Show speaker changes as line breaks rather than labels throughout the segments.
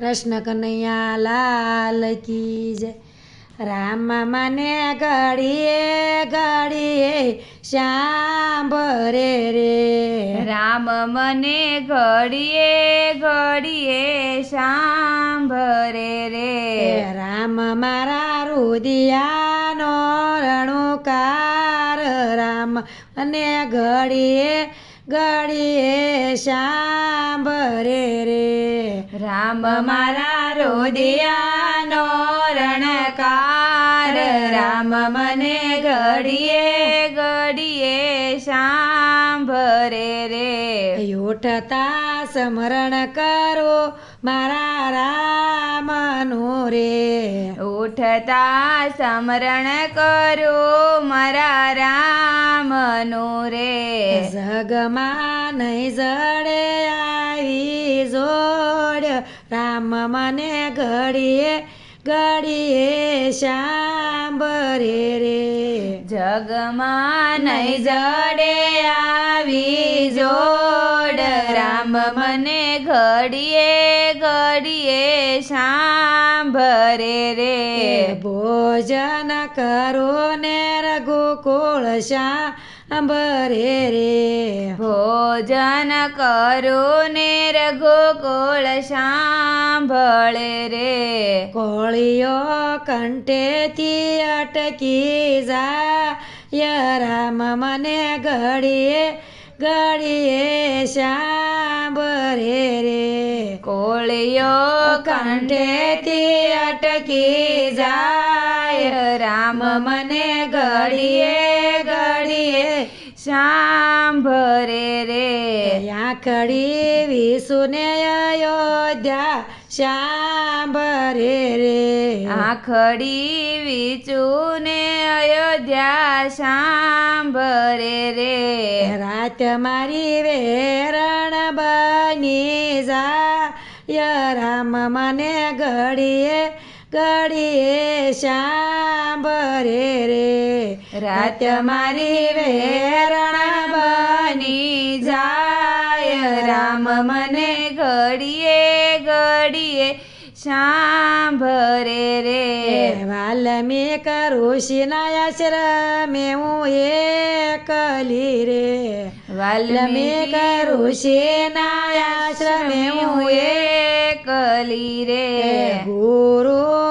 કૃષ્ણ કનૈયા લાલ કી જય. રામ મને ઘડીએ ઘડીએ સાંભરે રે.
રામ મને ઘડીએ ઘડીએ સાંભરે રે.
રામ મારા રુદિયાનો રણુકાર. રામ અને ઘડીએ ઘડીએ સાંભરે રે.
રામ મારા રોદિયાનો રણકાર. રામ મને ઘડીએ ઘડીએ સાંભરે રે.
ઉઠતા સ્મરણ કરો. મારા રામનું રે.
ઉઠતા સમરણ કરો મારા રામનું રે.
જગમાં નહીં જડે આવી જોડ. રામ મને ઘડીએ ઘડીએ સાંભરે રે.
જગમાં નહીં જડે આવી જોડ. રામ મને ઘડીએ ઘડીએ સાંભરે રે.
ભોજન કરો ને રઘુકુળ સાંભરે રે,
ભોજન કરો ને રઘુકુળ સાંભળે રે.
કોળીઓ કંઠેથી અટકી જા યરામ મને ઘડીએ ઘડીએ સાંભરે રે.
કોળિયો કંઠેથી અટકી જાય, રામ મને ઘડીએ સાંભરે રે.
આખડી વિસુને અયોધ્યા સાંભરે રે.
આખડી વિચુને અયોધ્યા સાંભરે રે.
રાત મારી વેરણ બની જાય રામ મને ઘડીએ ઘડીએ સાંભરે રે.
રાત મારી વેરણ બની જાય રામ મને ઘડીએ ઘડીએ સાંભરે રે
વાલ્મીક ઋષિના આશ્રમે હું એકલી રે વાલ્મીક ઋષિના આશ્રમે હું
એકલી રે
ગુરુ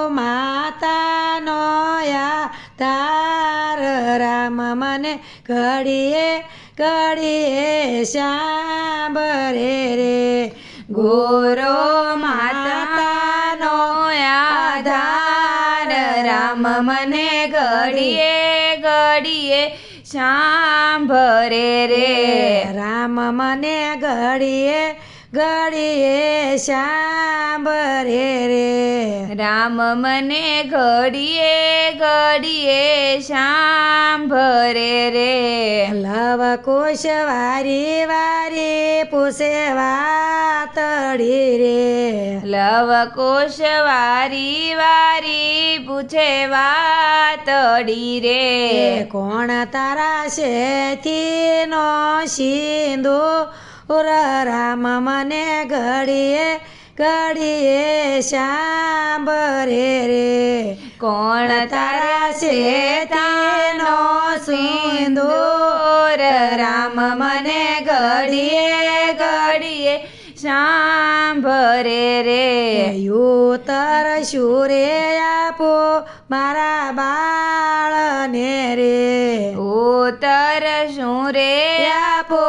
ઘડીએ ઘડીએ સાંભરે રે.
ગોરો માતાનો આધાર રામ મને ઘડીએ ઘડીએ સાંભરે રે.
રામ મને ઘડીએ ઘડીએ સાંભરે રે.
રામ મને ઘડીએ ઘડીએ સાંભરે રે.
લવ કોશ વારી વારી પૂછે વાતડી રે.
લવ કોશ વારી વારી પૂછે વાતડી રે.
કોણ તારા શેથી નો સિંધુ રામ મને ઘડીએ ઘડીએ સાંભરે રે
કોણ તારા શેતાનો સિંદૂર? રામ મને ઘડીએ ઘડીએ સાંભરે રે
યુતર શુરે આપો મારા બાળને રે.
ઉતર શું રે આપો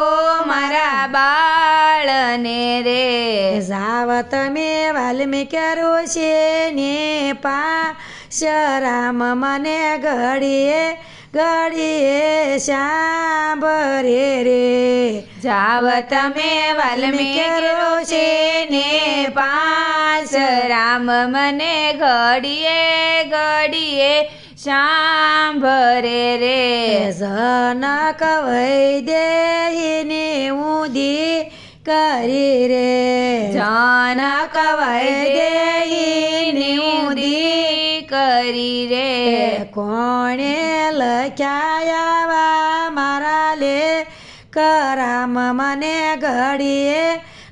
મારા બાળને રે
જાવ તમે વાલ્મીક ઋષિ ને પાશ રામ મને ઘડીએ ઘડીએ સાંભરે રે
જાવ તમે વાલ્મીક ઋષિને પાસ રામ મને ઘડીએ ઘડીએ સાંભરે રે
જનક વૈદેહીની ઊંધી કરી રે
જનક વૈદેહીની ઊંધી કરી રે
કોણે લખ્યા મારા લે કરામ મને ઘડીએ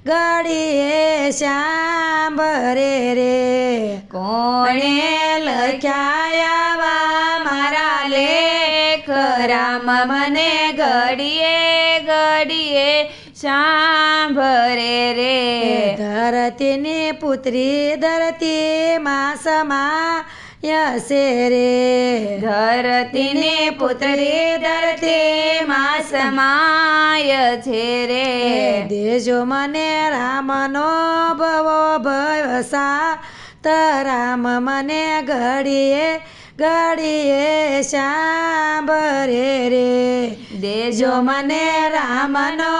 ઘડીએ શ્યામ રે
કોણે લખ્યાવા મારા લે કરામ મને ઘડીએ ઘડીએ સાંભરે રે
ધરતીને પુત્રી ધરતી માસમાં યસે રે
ધરતીને પુત્રી ધરતી માસમાય છે રે
દેજો મને રામનો ભવો ભવસા તરામ રામ મને ઘડીએ ઘડીએ સાંભરે રે.
દેજો મને રામનો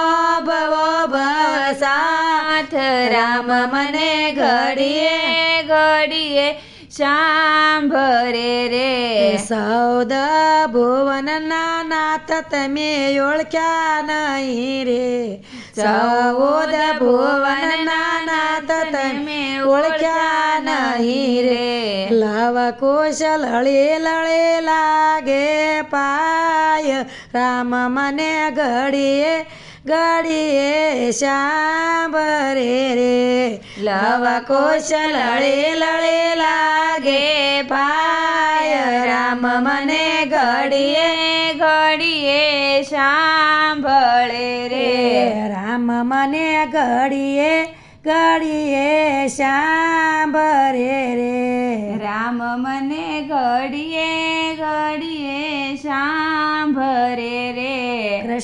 ભવો ભવસાથ રામ મને ઘડીએ ઘડીએ. સાંભરે રે
સૌદ ભુવનના નાથ તમે ઓળખ્યા નહીં રે સૌદ ભુવનના નાથ તમે ઓળખ્યા નહીં રે લવ કુશ લળી લળી લાગે પાય ઘડીએ સાંભરે રે.
લવા કોશ લળે લળે લાગે. પાય રામ મને ઘડીએ ઘડીએ સાંભળે રે.
રામ મને ઘડીએ ઘડીએ સાંભરે રે.
રામ મને ઘડીએ